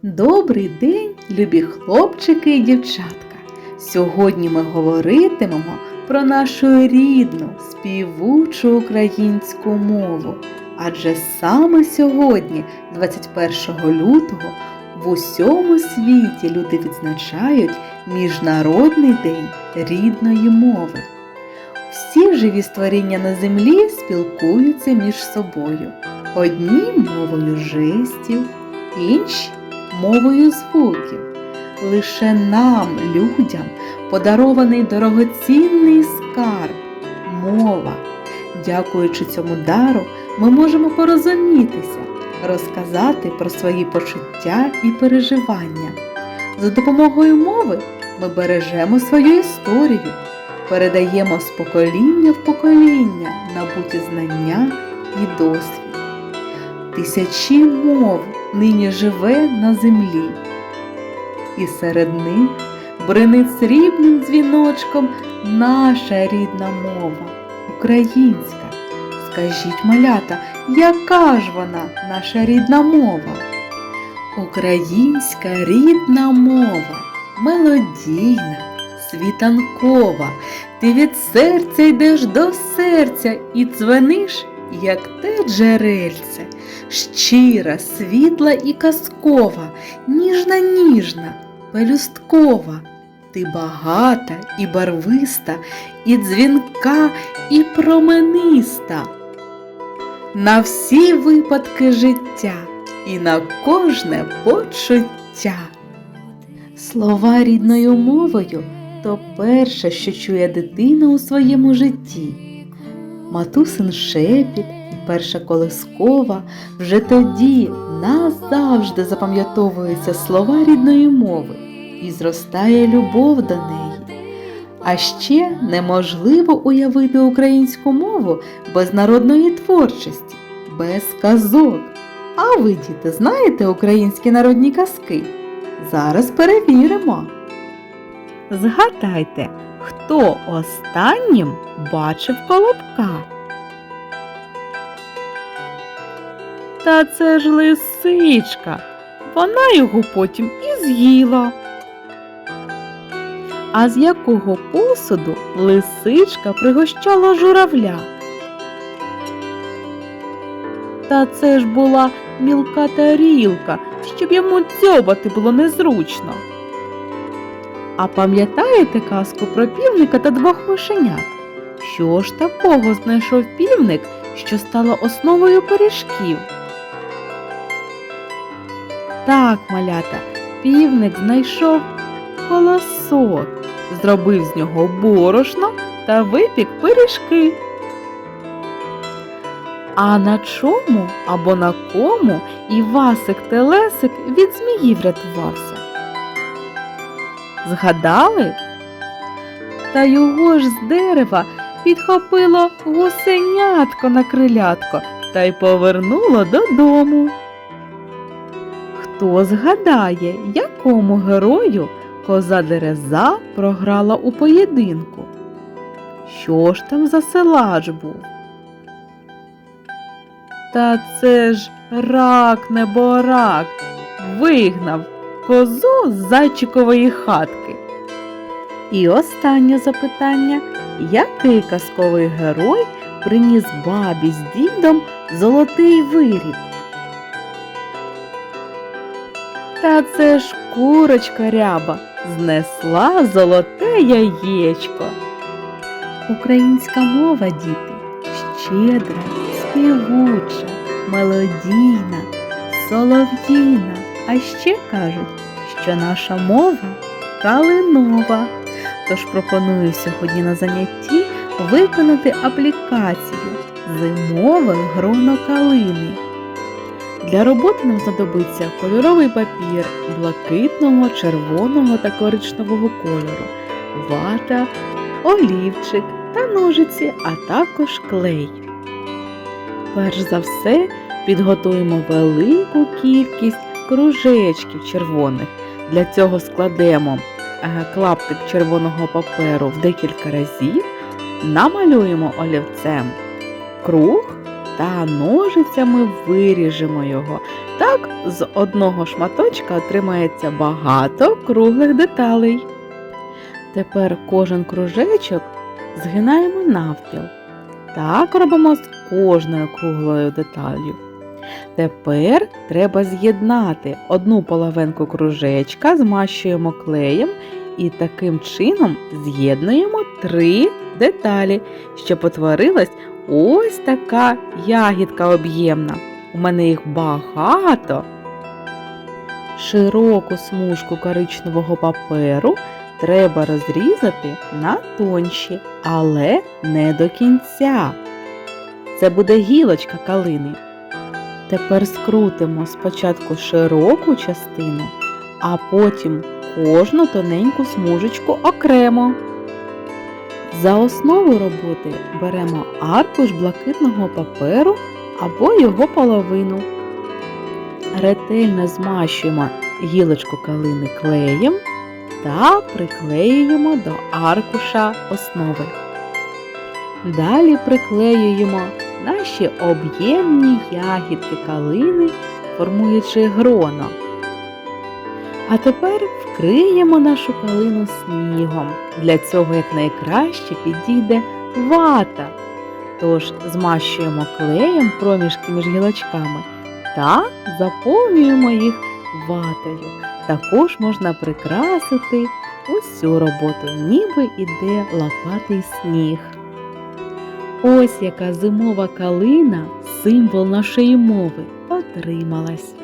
Добрий день, любі хлопчики і дівчатка! Сьогодні ми говоритимемо про нашу рідну, співучу українську мову. Адже саме сьогодні, 21 лютого, в усьому світі люди відзначають Міжнародний день рідної мови. Всі живі створіння на землі спілкуються між собою. Одні мовою жестів, інші мовою звуків. Лише нам, людям, подарований дорогоцінний скарб мова. Дякуючи цьому дару, ми можемо порозумітися, розказати про свої почуття і переживання. За допомогою мови ми бережемо свою історію, передаємо з покоління в покоління набуті знання і досвід. Тисячі мов нині живе на землі, і серед них бринить срібним дзвіночком наша рідна мова, українська. Скажіть, малята, яка ж вона, наша рідна мова? Українська рідна мова, мелодійна, світанкова. Ти від серця йдеш до серця і дзвениш, як те джерельце, щира, світла і казкова, ніжна, ніжна, пелюсткова. Ти багата і барвиста, і дзвінка, і промениста. На всі випадки життя і на кожне почуття. Слова рідною мовою то перше, що чує дитина у своєму житті. Матусин шепіт і перша колискова вже тоді назавжди запам'ятовуються слова рідної мови і зростає любов до неї. А ще неможливо уявити українську мову без народної творчості, без казок. А ви, діти, знаєте українські народні казки? Зараз перевіримо. Згадайте, хто останнім бачив колобка? Та це ж лисичка. Вона його потім і з'їла. А з якого посуду лисичка пригощала журавля? Та це ж була мілка тарілка, щоб йому дзьобати було незручно. А пам'ятаєте казку про півника та двох мишенят? Що ж такого знайшов півник, що стало основою пиріжків? Так, малята, півник знайшов колосок, зробив з нього борошно та випік пиріжки. А на чому або на кому Івасик Телесик від змії врятувався? Згадали? Та його ж з дерева підхопило гусенятко на крилятко та й повернуло додому. Хто згадає, якому герою коза Дереза програла у поєдинку? Що ж там за силач був? Та це ж рак неборак вигнав козу з зайчикової хатки. І останнє запитання: який казковий герой приніс бабі з дідом золотий виріб? Та це ж курочка ряба знесла золоте яєчко. Українська мова, діти, щедра, співуча, мелодійна, солов'їна. А ще кажуть, що наша мова калинова. Тож пропоную сьогодні на занятті виконати аплікацію Зимове гроно калини. Для роботи нам знадобиться кольоровий папір блакитного, червоного та коричневого кольору, вата, олівчик та ножиці, а також клей. Перш за все підготуємо велику кількість кружечків червоних. Для цього складемо е, клаптик червоного паперу в декілька разів, намалюємо олівцем круг та ножицями виріжемо його. Так з одного шматочка отримається багато круглих деталей. Тепер кожен кружечок згинаємо навпіл. Так робимо з кожною круглою деталлю. Тепер треба з'єднати одну половинку кружечка, змащуємо клеєм і таким чином з'єднуємо три деталі, щоб утворилась ось така ягідка об'ємна. У мене їх багато. Широку смужку коричневого паперу треба розрізати на тонші, але не до кінця. Це буде гілочка калини. Тепер скрутимо спочатку широку частину, а потім кожну тоненьку смужечку окремо. За основу роботи беремо аркуш блакитного паперу або його половину. Ретельно змащуємо гілочку калини клеєм та приклеюємо до аркуша основи. Далі приклеюємо наші об'ємні ягідки калини, формуючи гроно. А тепер вкриємо нашу калину снігом. Для цього якнайкраще підійде вата. Тож змащуємо клеєм проміжки між гілочками та заповнюємо їх ватою. Також можна прикрасити усю роботу, ніби іде лопатий сніг. Ось яка зимова калина, символ нашої мови, отрималась.